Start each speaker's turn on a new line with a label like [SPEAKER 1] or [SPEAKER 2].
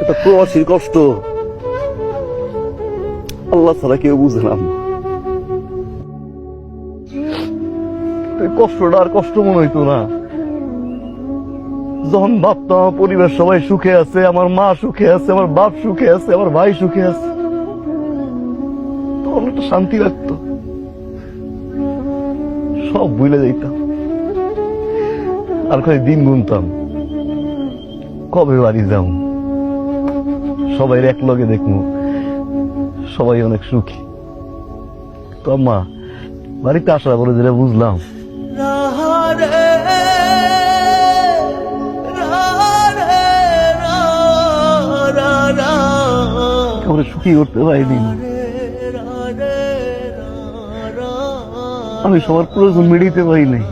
[SPEAKER 1] এটা প্রবাসীর কষ্ট। আল্লাহ ছাড়া কেউ বুঝে না। কষ্টটা আর কষ্ট মনে হইতো না। যখন ভাবতাম আমার পরিবার সবাই সুখে আছে, আমার মা সুখে আছে, আমার বাপ সুখে আছে, আমার ভাই সুখে আছে, তখন একটা শান্তি লাগতো। সব ভুলে যাইতাম। আর খালি দিন গুনতাম। কবে বাড়ি যাও সবাই এক লগে দেখব সবাই অনেক সুখী। তো মা বাড়িতে আসার করে যেটা বুঝলাম সুখী করতে পারিনি। আমি সবার প্রয়োজন মিডিতে পারি নাই।